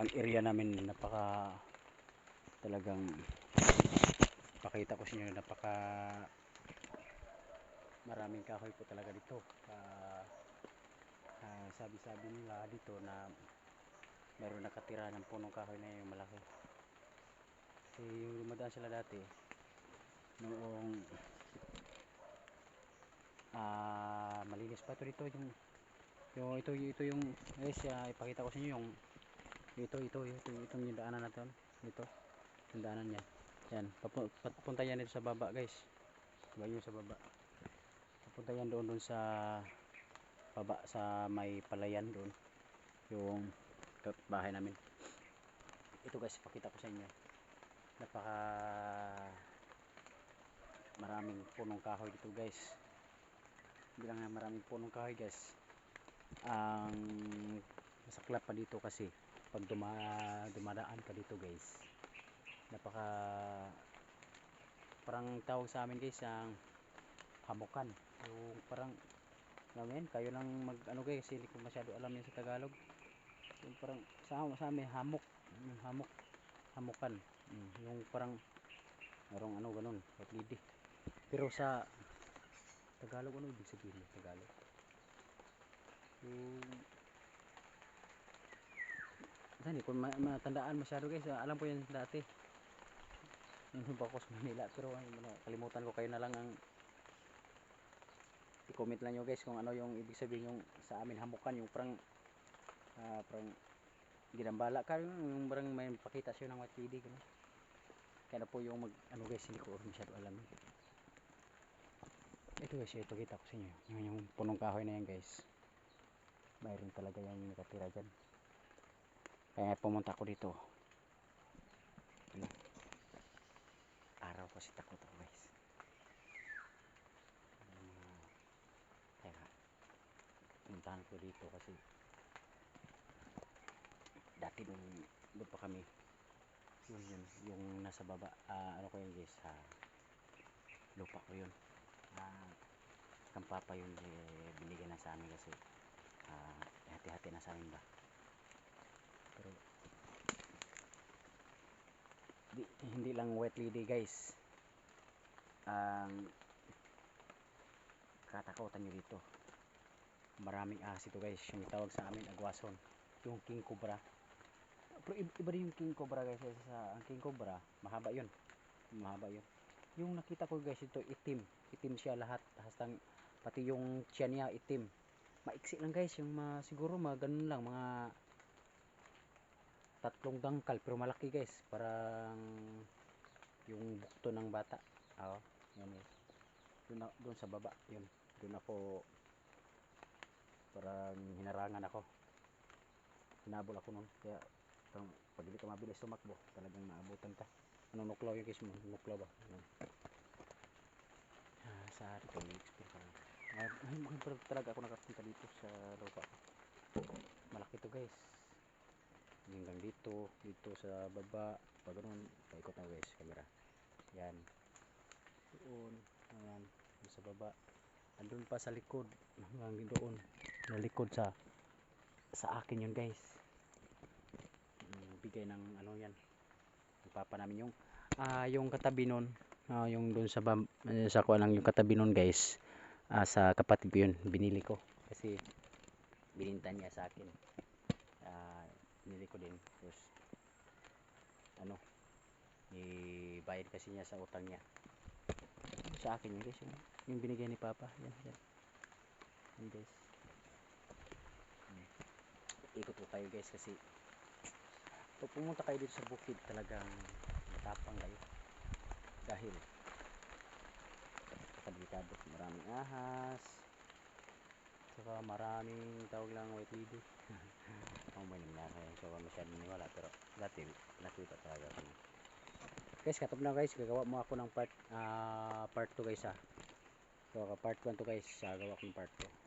ang area namin napaka talagang pakita ko sa inyo napaka maraming kahoy po talaga dito. Ah, ah, sabi-sabi nila dito na meron nakatira ng punong kahoy na yung malaki. Kasi yung dumadaan sila dati noong ah malinis pa ito dito yung yung ito ito yung guys ah, ipakita ko sa inyo yung ito ito ito itong yung daanan natin dito yung daanan yan papu- papunta yan dito sa baba guys. Diba yung sa baba? Papunta yan doon doon sa baba sa may palayan doon. Yung bahay namin. Ito guys pakita ko sa inyo. Napaka maraming punong kahoy dito guys. Hindi lang nga maraming punong kahoy guys. Ang masaklap pa dito kasi pag duma, dumadaan ka dito guys napaka parang tawag sa amin guys ang hamukan. Yung parang yan, kayo lang mag ano guys hindi ko masyado alam yan sa Tagalog. Yung parang sa, sa amin hamok. Yung hamok hamukan. Mm, yung parang merong ano ganun katlidi pero sa Tagalog ano ibig sabihin ng Tagalog? Yung Kung ma- matandaan masyado guys, ah, alam ko yan dati. Yung Bacos, Manila. Pero ano, kalimutan ko kayo na lang ang i-comment lang nyo guys kung ano yung ibig sabihin yung sa amin hamukan yung parang ah, parang ginambala ka yung, parang may pakita siya ng white lady gano'n. kaya na po yung mag ano guys hindi ko masyado alam ito guys ipakita ko sa inyo yung, yung punong kahoy na yan guys mayroon talaga yung nakatira dyan kaya pumunta ako dito. Ano? Araw kasi takot ako guys. Mga kaya puntahan ko dito kasi dati nung doon pa kami yun yun yung nasa baba ah, ano ko yun guys sa lupa ko yun. Ah, kang papa yun eh, binigyan na sa amin kasi ah, hati-hati na sa amin ba pero di, hindi lang wet lady guys. Ang katakutan nyo dito. Maraming ahas ito guys. Yung tawag sa amin agwason yung king cobra. Pero iba, rin yung king cobra guys. Sa ang king cobra mahaba yun. Mahaba yun. Yung nakita ko guys ito itim. Itim siya lahat. Hastang pati yung tiyan niya itim. Maiksi lang guys. Yung mga siguro mga ganun lang. Mga tatlong dangkal pero malaki guys. Parang yung bukto ng bata. Oo yan guys doon, doon sa baba yun. Doon ako parang hinarangan ako. Hinabol ako noon kaya parang pag hindi ka mabilis tumakbo talagang maabutan ka. Ano nuklaw yung case mo nuklaw ba? Ano. ah, sa may explore ka. Lang Ah, ay, ay, pero talaga ako nakapunta dito sa lupa. Malaki to guys hanggang dito dito sa baba pag ganun paikot na guys camera. Yan. Doon. Ayan sa baba. Andun pa sa likod. Hanggang doon. Na likod sa sa akin yun guys. Mm, bigay ng ano yan. Papa namin yung ah yung katabi nun. Ah, yung doon sa bam, eh, sa kuha lang yung katabi nun guys. Ah, sa kapatid ko yun. Binili ko. Kasi bininta niya sa akin. Ah, binili ko din tapos ano? Ibayad kasi niya sa utang niya. Sa akin yun guys yung, yung binigay ni papa. Yan yan. Yan guys. Hmm. ikot ko kayo guys kasi pag pumunta kayo dito sa bukid talagang matapang kayo. Dahil kadelikado maraming ahas saka maraming tawag lang white lady ang may nangyari kaya so masyadong niwala pero dati nakita talaga ako guys katop na guys. Gagawa mo ako ng part ah part 2 guys ha so part 1 to guys gagawa ko ng part 2